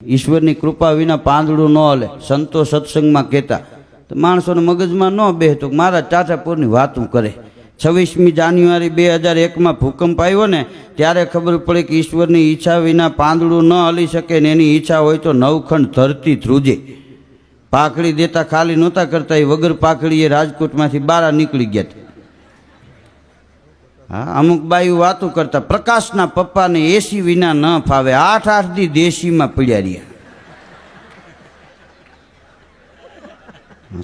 ઈશ્વરની કૃપા વિના પાંદડું ન હલે. સંતો સત્સંગમાં કહેતા, તો માણસોને મગજમાં ન બેહતો મારા ચાચાપુરની વાતું કરે. છવ્વીસમી જાન્યુઆરી બે હજાર એકમાં ભૂકંપ આવ્યો ને, ત્યારે ખબર પડી કે ઈશ્વરની ઈચ્છા વિના પાંદડું ન હલી શકે ને એની ઈચ્છા હોય તો નવખંડ ધરતી ધ્રુજે. પાખડી દેતા ખાલી નહોતા કરતા, એ વગર પાકડીએ રાજકોટમાંથી બારા નીકળી ગયા. હા, અમુક બાયું વાતું કરતા, પ્રકાશના પપ્પાને એસી વિના ન ફાવે. આઠ આઠ દી દેશીમાં પડ્યા રહ્યા.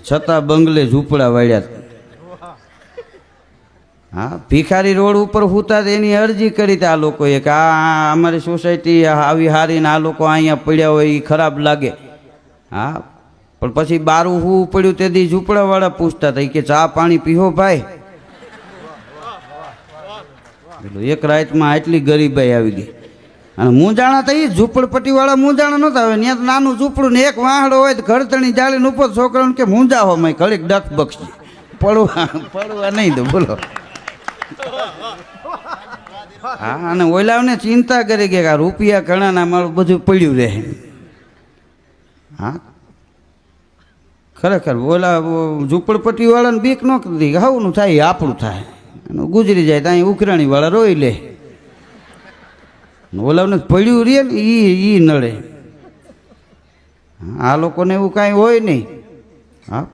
છતાં બંગલે ઝૂંપડા વાળ્યા હા, ભિખારી રોડ ઉપર હુતા એની અરજી કરી આ લોકોએ કે આ અમારી સોસાયટી આવી હારીને આ લોકો અહીંયા પડ્યા હોય એ ખરાબ લાગે. હા, પણ પછી બારું હું પડ્યું તેથી ઝૂંપડાવાળા પૂછતા હતા કે ચા પાણી પીહો ભાઈ? પેલું એક રાતમાં આટલી ગરીબાઈ આવી ગઈ. અને મૂંઝાણા તો એ ઝૂંપડપટ્ટીવાળા મૂંઝાણા નહોતા આવે ત્યાં નાનું ઝૂંપડું ને એક વાહડો હોય તો ઘરતણી જાળીને ઉપર છોકરાઓને કે મૂંઝાવો મેં ઘડીક ડખ બક્ષી પડવા પડવા નહીં તો બોલો. હા, અને ઓલાવને ચિંતા કરી કે આ રૂપિયા ઘણાના મારું બધું પડ્યું રહે. હા? ખરેખર, ઓલા ઝૂંપડપટ્ટીવાળાને બીક ન કરતી હવનું થાય આપણું થાય. ગુજરી જાય ત્યાં ઉખરાણી વાળા રોઈ લે. ઓલાવને પડ્યું રહે ને એ એ નડે. આ લોકોને એવું કાંઈ હોય નહીં.